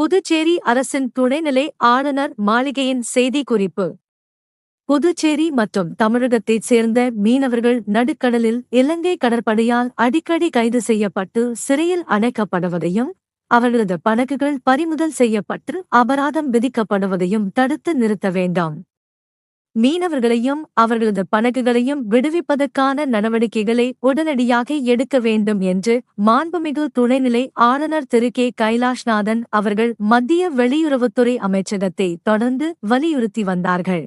புதுச்சேரி அரசின் துணைநிலை ஆளுநர் மாளிகையின் செய்திக்குறிப்பு. புதுச்சேரி மற்றும் தமிழகத்தைச் சேர்ந்த மீனவர்கள் நடுக்கடலில் இலங்கை கடற்படையால் அடிக்கடி கைது செய்யப்பட்டு சிறையில் அடைக்கப்படுவதையும் அவர்களது படகுகள் பறிமுதல் செய்யப்பட்டு அபராதம் விதிக்கப்படுவதையும் தடுத்து நிறுத்த வேண்டாம். மீனவர்களையும் அவர்களது பணக்குகளையும் விடுவிப்பதற்கான நடவடிக்கைகளை உடனடியாக எடுக்க வேண்டும் என்று மாண்புமிகு துணைநிலை ஆளுநர் திரு. கே. கைலாஷ்நாதன் அவர்கள் மத்திய வெளியுறவுத்துறை அமைச்சகத்தை தொடர்ந்து வலியுறுத்தி வந்தார்கள்.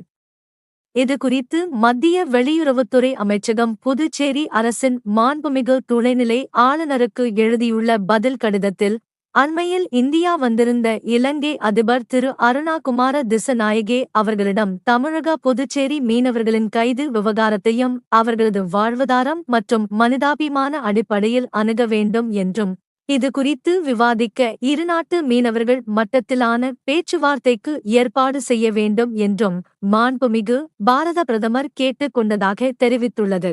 இதுகுறித்து மத்திய வெளியுறவுத்துறை அமைச்சகம் புதுச்சேரி அரசின் மாண்புமிகு துணைநிலை ஆளுநருக்கு எழுதியுள்ள பதில் கடிதத்தில் அண்மையில் இந்தியா வந்திருந்த இலங்கை அதிபர் திரு அருணாகுமார திசநாயகே அவர்களிடம் தமிழக புதுச்சேரி மீனவர்களின் கைது விவகாரத்தையும் அவர்களது வாழ்வாதாரம் மற்றும் மனிதாபிமான அடிப்படையில் அணுக வேண்டும் என்றும் இது குறித்து விவாதிக்க இருநாட்டு மீனவர்கள் மட்டத்திலான பேச்சுவார்த்தைக்கு ஏற்பாடு செய்ய வேண்டும் என்றும் மாண்புமிகு பாரத பிரதமர் கேட்டுக் கொண்டதாக தெரிவித்துள்ளது.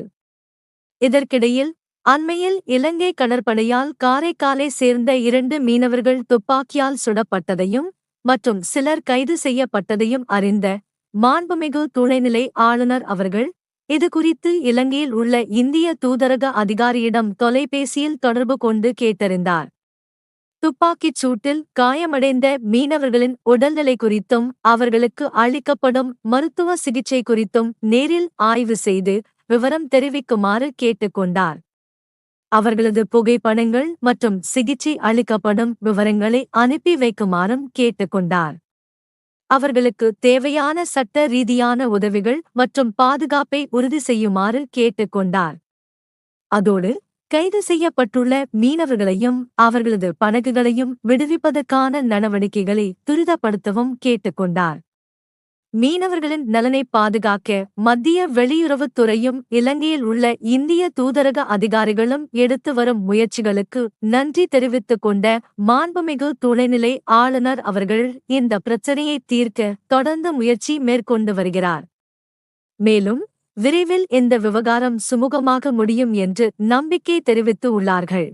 இதற்கிடையில் அண்மையில் இலங்கை கடற்படையால் காரைக்காலை சேர்ந்த இரண்டு மீனவர்கள் துப்பாக்கியால் சுடப்பட்டதையும் மற்றும் சிலர் கைது செய்யப்பட்டதையும் அறிந்த மாண்புமிகு துணைநிலை ஆளுநர் அவர்கள் இது குறித்து இலங்கையில் உள்ள இந்திய தூதரக அதிகாரியிடம் தொலைபேசியில் தொடர்பு கொண்டு கேட்டறிந்தார். துப்பாக்கிச் சூட்டில் காயமடைந்த மீனவர்களின் உடல்நிலை குறித்தும் அவர்களுக்கு அளிக்கப்படும் மருத்துவ சிகிச்சை குறித்தும் நேரில் ஆய்வு செய்து விவரம் தெரிவிக்குமாறு கேட்டுக்கொண்டார். அவர்களது புகைப்படங்கள் மற்றும் சிகிச்சை அளிக்கப்படும் விவரங்களை அனுப்பி வைக்குமாறும் கேட்டுக்கொண்டார். அவர்களுக்கு தேவையான சட்ட ரீதியான உதவிகள் மற்றும் பாதுகாப்பை உறுதி செய்யுமாறு கேட்டுக்கொண்டார். அதோடு கைது செய்யப்பட்டுள்ள மீனவர்களையும் அவர்களது படகுகளையும் விடுவிப்பதற்கான நடவடிக்கைகளை துரிதப்படுத்தவும் கேட்டுக்கொண்டார். மீனவர்களின் நலனை பாதுகாக்க மத்திய வெளியுறவுத்துறையும் இலங்கையில் உள்ள இந்திய தூதரக அதிகாரிகளும் எடுத்து வரும் முயற்சிகளுக்கு நன்றி தெரிவித்துக் கொண்ட மாண்புமிகு துணைநிலை ஆளுநர் அவர்கள் இந்த பிரச்சனையை தீர்க்க தொடர்ந்து முயற்சி மேற்கொண்டு வருகிறார். மேலும் விரைவில் இந்த விவகாரம் சுமூகமாக முடியும் என்று நம்பிக்கை தெரிவித்து உள்ளார்கள்.